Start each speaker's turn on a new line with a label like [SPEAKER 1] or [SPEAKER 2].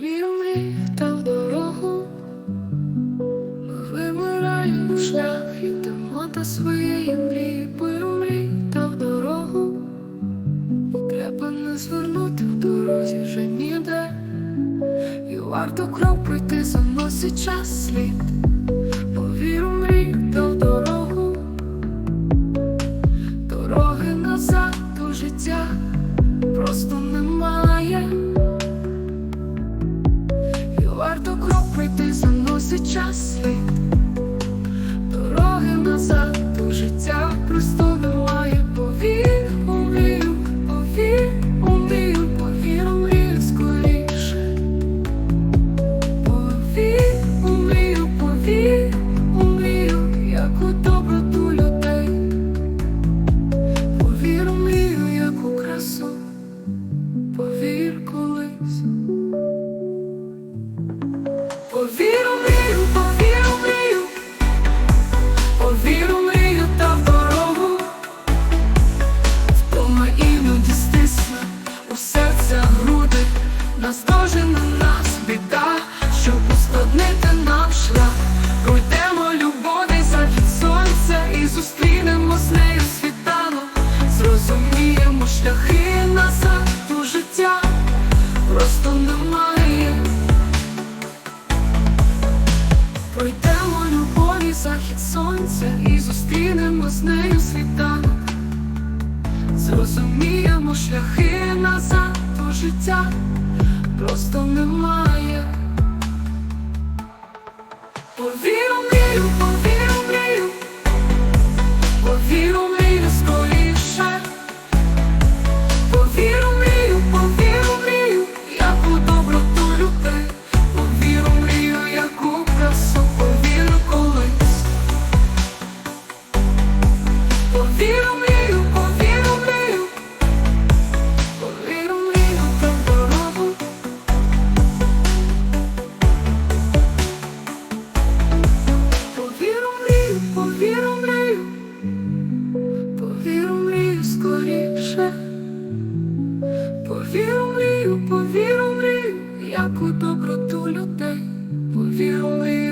[SPEAKER 1] Повір мені та в дорогу, ми вимираємо шлях, йдемо до своєї мрії, Повір та в дорогу, треба не звернути в дорозі вже ніде, і варто крок пройти, заносить час слід. Повір мрій та в дорогу, дороги назад до життя просто немає. Заносить час слід ускладнити нам шлях, пройдемо любові захід сонця і зустрінемо з нею світанок, зрозуміємо шляхи назад у життя, просто немає. Пройдемо любові захід сонця і зустрінемо з нею світанок. Зрозуміємо шляхи назад до життя просто немає. Повір у мрію, мрію, повіру мрію, як у доброту людей, повіру мрію.